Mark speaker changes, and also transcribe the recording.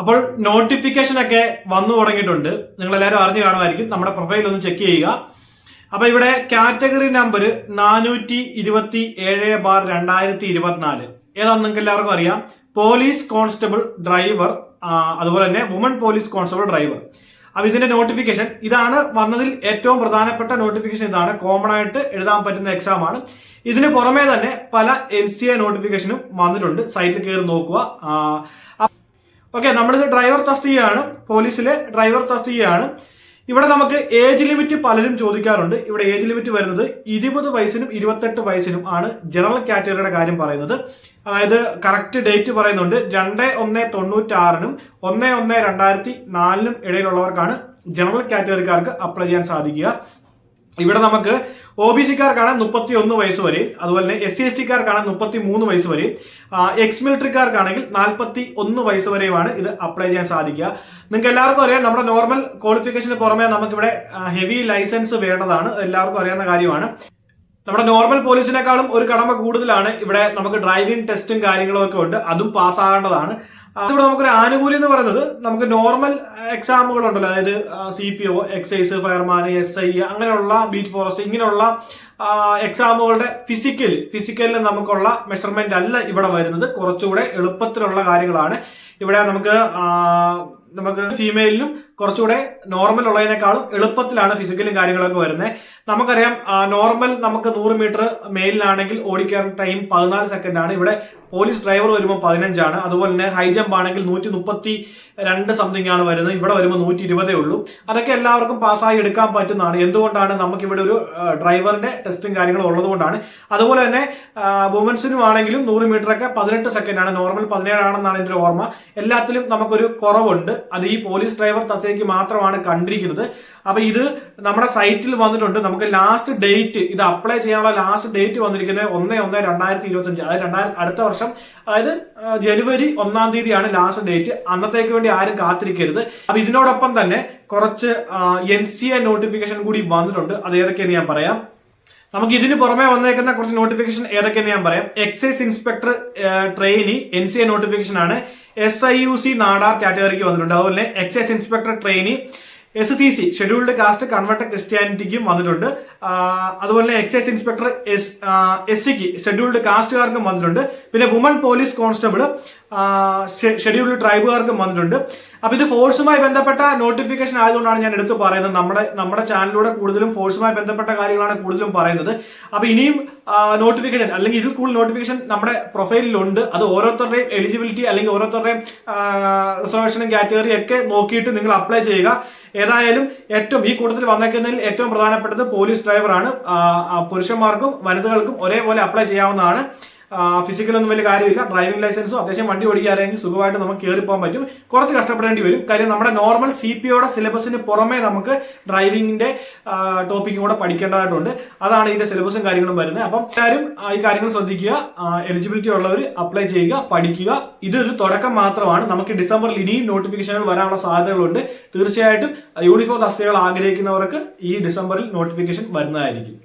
Speaker 1: അപ്പോൾ നോട്ടിഫിക്കേഷൻ ഒക്കെ വന്നു തുടങ്ങിയിട്ടുണ്ട്. നിങ്ങൾ എല്ലാവരും അറിഞ്ഞു കാണുമായിരിക്കും. നമ്മുടെ പ്രൊഫൈൽ ഒന്ന് ചെക്ക് ചെയ്യുക. അപ്പൊ ഇവിടെ കാറ്റഗറി നമ്പർ നാനൂറ്റി ഇരുപത്തി ഏഴ് ബാർ രണ്ടായിരത്തി ഇരുപത്തിനാല് ഏതാണെന്ന് നിങ്ങൾക്ക് എല്ലാവർക്കും അറിയാം പോലീസ് കോൺസ്റ്റബിൾ ഡ്രൈവർ അതുപോലെ തന്നെ വുമൺ പോലീസ് കോൺസ്റ്റബിൾ ഡ്രൈവർ അപ്പൊ ഇതിന്റെ നോട്ടിഫിക്കേഷൻ ഇതാണ് വന്നതിൽ ഏറ്റവും പ്രധാനപ്പെട്ട നോട്ടിഫിക്കേഷൻ ഇതാണ്. കോമൺ ആയിട്ട് എഴുതാൻ പറ്റുന്ന എക്സാം ആണ്. ഇതിന് പുറമെ തന്നെ പല എൻ സി എ നോട്ടിഫിക്കേഷനും വന്നിട്ടുണ്ട്. സൈറ്റിൽ കയറി നോക്കുക. ഓക്കെ നമ്മളിത് ഡ്രൈവർ തസ്തികയാണ് പോലീസിലെ ഡ്രൈവർ തസ്തികയാണ് ഇവിടെ നമുക്ക് ഏജ് ലിമിറ്റ് പലരും ചോദിക്കാറുണ്ട്. ഇവിടെ ഏജ് ലിമിറ്റ് വരുന്നത് ഇരുപത് വയസ്സിനും ഇരുപത്തെട്ട് വയസ്സിനും ആണ് ജനറൽ കാറ്റഗറിയുടെ കാര്യം പറയുന്നത്. അതായത് കറക്റ്റ് ഡേറ്റ് പറയുന്നുണ്ട്. രണ്ട് ഒന്ന് തൊണ്ണൂറ്റാറിനും ഒന്ന് ഒന്ന് രണ്ടായിരത്തി നാലിനും ഇടയിലുള്ളവർക്കാണ് ജനറൽ കാറ്റഗറിക്കാർക്ക് അപ്ലൈ ചെയ്യാൻ സാധിക്കുക. ഇവിടെ നമുക്ക് ഒ ബി സിക്കാർക്കാണ് മുപ്പത്തി ഒന്ന് വയസ്സ് വരെ അതുപോലെ തന്നെ എസ് സി എസ് ടിക്കാർക്കാണ് മുപ്പത്തി മൂന്ന് വയസ്സ് വരെ. എക്സ് മിലിറ്ററിക്കാർക്കാണെങ്കിൽ നാൽപ്പത്തി ഒന്ന് വയസ്സ് വരെയുമാണ് ഇത് അപ്ലൈ ചെയ്യാൻ സാധിക്കുക. നിങ്ങൾക്ക് എല്ലാവർക്കും അറിയാം നമ്മുടെ നോർമൽ ക്വാളിഫിക്കേഷന് പുറമെ നമുക്കിവിടെ ഹെവി ലൈസൻസ് വേണ്ടതാണ്. എല്ലാവർക്കും അറിയാവുന്ന കാര്യമാണ്. നമ്മുടെ നോർമൽ പോലീസിനേക്കാളും ഒരു കടമ കൂടുതലാണ്. ഇവിടെ നമുക്ക് ഡ്രൈവിംഗ് ടെസ്റ്റും കാര്യങ്ങളും ഒക്കെ ഉണ്ട്. അതും പാസ്സാകേണ്ടതാണ് അതിവിടെ നമുക്കൊരു ആനുകൂല്യം എന്ന് പറയുന്നത് നമുക്ക് നോർമൽ എക്സാമുകൾ ഉണ്ടല്ലോ അതായത് C P O excise fireman S I അങ്ങനെയുള്ള ബീറ്റ് ഫോറസ്റ്റ് ഇങ്ങനെയുള്ള എക്സാമുകളുടെ ഫിസിക്കൽ ഫിസിക്കലിൽ നമുക്കുള്ള മെഷർമെന്റ് അല്ല ഇവിടെ വരുന്നത്. കുറച്ചുകൂടെ എളുപ്പത്തിലുള്ള കാര്യങ്ങളാണ്. ഇവിടെ നമുക്ക് നമുക്ക് ഫീമെയിലിനും കുറച്ചുകൂടെ നോർമൽ ഉള്ളതിനേക്കാളും എളുപ്പത്തിലാണ് ഫിസിക്കലും കാര്യങ്ങളൊക്കെ വരുന്നത് നമുക്കറിയാം നോർമൽ നമുക്ക് നൂറ് മീറ്റർ മെയിലിനാണെങ്കിൽ ഓടിക്കാൻ ടൈം പതിനാല് സെക്കൻഡ് ആണ്. ഇവിടെ പോലീസ് ഡ്രൈവർ വരുമ്പോൾ പതിനഞ്ചാണ്. അതുപോലെ തന്നെ ഹൈ ജമ്പ് ആണെങ്കിൽ നൂറ്റി മുപ്പത്തി രണ്ട് സംതിങ് ആണ് വരുന്നത്. ഇവിടെ വരുമ്പോൾ നൂറ്റി ഇരുപതേ ഉള്ളൂ. അതൊക്കെ എല്ലാവർക്കും പാസ്സായി എടുക്കാൻ പറ്റുന്നതാണ്. എന്തുകൊണ്ടാണ്? നമുക്ക് ഇവിടെ ഒരു ഡ്രൈവറിന്റെ ടെസ്റ്റും കാര്യങ്ങളും ഉള്ളതുകൊണ്ടാണ് അതുപോലെ തന്നെ വുമൻസിനും ആണെങ്കിലും നൂറ് മീറ്റർ ഒക്കെ പതിനെട്ട് സെക്കൻഡ് ആണ്. നോർമൽ പതിനേഴാണെന്നാണ് എന്റെ ഓർമ്മ. എല്ലാത്തിലും നമുക്കൊരു കുറവുണ്ട്. അത് ഈ പോലീസ് ഡ്രൈവർ തസേക്ക് മാത്രമാണ് കണ്ടിരിക്കുന്നത്. അപ്പൊ ഇത് നമ്മുടെ സൈറ്റിൽ വന്നിട്ടുണ്ട്. നമുക്ക് ലാസ്റ്റ് ഡേറ്റ് ഇത് അപ്ലൈ ചെയ്യാനുള്ള ലാസ്റ്റ് ഡേറ്റ് വന്നിരിക്കുന്നത് ഒന്ന് ഒന്ന് രണ്ടായിരത്തി ഇരുപത്തി അഞ്ച് അതായത് രണ്ടായിരത്തി അടുത്ത വർഷം അതായത് ജനുവരി ഒന്നാം തീയതിയാണ് ലാസ്റ്റ് ഡേറ്റ് അന്നത്തേക്ക് വേണ്ടി ആരും കാത്തിരിക്കരുത്. അപ്പൊ ഇതിനോടൊപ്പം തന്നെ കുറച്ച് എൻ സി എ നോട്ടിഫിക്കേഷൻ കൂടി വന്നിട്ടുണ്ട്. അത് ഏതൊക്കെയെന്ന് ഞാൻ പറയാം. നമുക്ക് ഇതിന് പുറമെ വന്നേക്കുന്ന കുറച്ച് നോട്ടിഫിക്കേഷൻ ഏതൊക്കെയെന്ന് ഞാൻ പറയാം. Excise inspector trainee N C A notification ആണ്. S I U C Nadar കാറ്റഗറിക്ക് വന്നിട്ടുണ്ട്. അതുപോലെ തന്നെ excise inspector trainee S C C scheduled caste converted ക്രിസ്ത്യാനിറ്റിക്കും വന്നിട്ടുണ്ട്. അതുപോലെ തന്നെ എക്സൈസ് ഇൻസ്പെക്ടർ എസ് എസ് സിക്ക് ഷെഡ്യൂൾഡ് കാസ്റ്റുകാർക്കും വന്നിട്ടുണ്ട്. പിന്നെ വുമൺ പോലീസ് കോൺസ്റ്റബിൾ ഷെഡ്യൂൾഡ് ട്രൈബുകാർക്കും വന്നിട്ടുണ്ട്. അപ്പൊ ഇത് ഫോഴ്സുമായി ബന്ധപ്പെട്ട നോട്ടിഫിക്കേഷൻ ആയതുകൊണ്ടാണ് ഞാൻ എടുത്തു പറയുന്നത്. നമ്മുടെ നമ്മുടെ ചാനലിലൂടെ കൂടുതലും ഫോഴ്സുമായി ബന്ധപ്പെട്ട കാര്യങ്ങളാണ് കൂടുതലും പറയുന്നത്. അപ്പൊ ഇനിയും നോട്ടിഫിക്കേഷൻ അല്ലെങ്കിൽ ഇതിൽ കൂടുതൽ നോട്ടിഫിക്കേഷൻ നമ്മുടെ പ്രൊഫൈലിലുണ്ട് അത് ഓരോരുത്തരുടെയും എലിജിബിലിറ്റി അല്ലെങ്കിൽ ഓരോരുത്തരുടെയും റിസർവേഷനും കാറ്റഗറി ഒക്കെ നോക്കിയിട്ട് നിങ്ങൾ അപ്ലൈ ചെയ്യുക. ഏതായാലും ഏറ്റവും ഈ കൂട്ടത്തിൽ വന്നേക്കുന്നതിൽ ഏറ്റവും പ്രധാനപ്പെട്ടത് പോലീസ് ഡ്രൈവറാണ് പുരുഷന്മാർക്കും വനിതകൾക്കും ഒരേപോലെ അപ്ലൈ ചെയ്യാവുന്നതാണ്. ഫിസിക്കലൊന്നും വലിയ കാര്യമില്ല. ഡ്രൈവിംഗ് ലൈസൻസോ അത്യാവശ്യം വണ്ടി ഓടിക്കാരെങ്കിൽ സുഖമായിട്ട് നമുക്ക് കയറി പോകാൻ പറ്റും. കുറച്ച് കഷ്ടപ്പെടേണ്ടി വരും. കാര്യം നമ്മുടെ നോർമൽ സി പി ഒയുടെ സിലബസിന് പുറമെ നമുക്ക് ഡ്രൈവിംഗിന്റെ ടോപ്പിക്കും കൂടെ പഠിക്കേണ്ടതായിട്ടുണ്ട്. അതാണ് ഇതിന്റെ സിലബസും കാര്യങ്ങളും വരുന്നത്. അപ്പം എല്ലാവരും ഈ കാര്യങ്ങൾ ശ്രദ്ധിക്കുക. എലിജിബിലിറ്റി ഉള്ളവർ അപ്ലൈ ചെയ്യുക പഠിക്കുക. ഇതൊരു തുടക്കം മാത്രമാണ്. നമുക്ക് ഡിസംബറിൽ ഇനിയും നോട്ടിഫിക്കേഷനുകൾ വരാനുള്ള സാധ്യതകളുണ്ട്. തീർച്ചയായിട്ടും യൂണിഫോം തസ്തികകൾ ആഗ്രഹിക്കുന്നവർക്ക് ഈ ഡിസംബറിൽ നോട്ടിഫിക്കേഷൻ വരുന്നതായിരിക്കും.